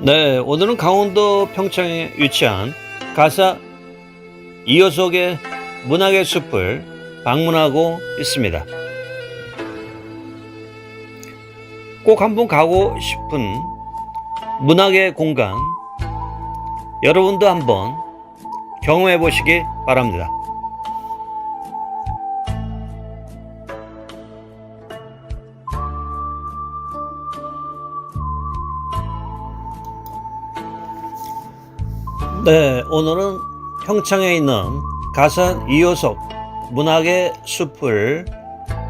네, 오늘은 강원도 평창에 위치한 가사 이호석의 문학의 숲을 방문하고 있습니다. 꼭 한번 가고 싶은 문학의 공간, 여러분도 한번 경험해 보시기 바랍니다. 네, 오늘은 평창에 있는 가산 이호석 문학의 숲을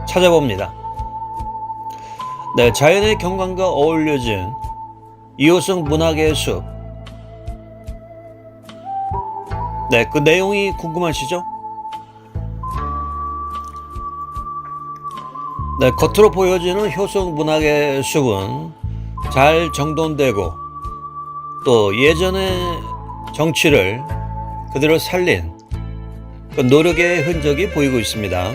찾아봅니다. 네, 자연의 경관과 어울려진 이호석 문학의 숲. 네, 그 내용이 궁금하시죠? 네, 겉으로 보여지는 효성 문학의 숲은 잘 정돈되고 또 예전의 정치를 그대로 살린 그 노력의 흔적이 보이고 있습니다.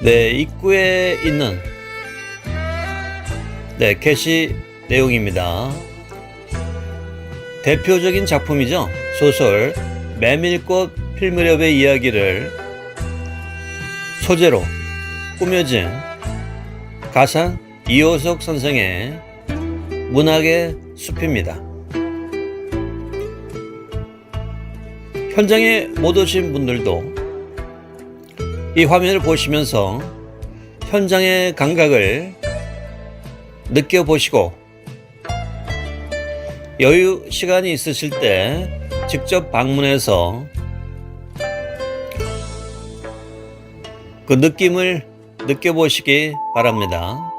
네, 입구에 있는 네, 게시 내용입니다. 대표적인 작품이죠. 소설 메밀꽃 필무렵의 이야기를 소재로 꾸며진 가산 이호석 선생의 문학의 숲입니다. 현장에 못 오신 분들도 이 화면을 보시면서 현장의 감각을 느껴보시고 여유 시간이 있으실 때 직접 방문해서 그 느낌을 느껴보시기 바랍니다.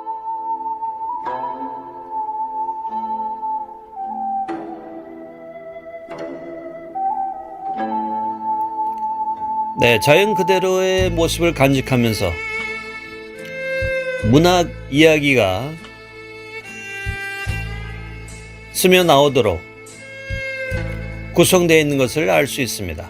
네, 자연 그대로의 모습을 간직하면서 문학 이야기가 스며 나오도록 구성되어 있는 것을 알 수 있습니다.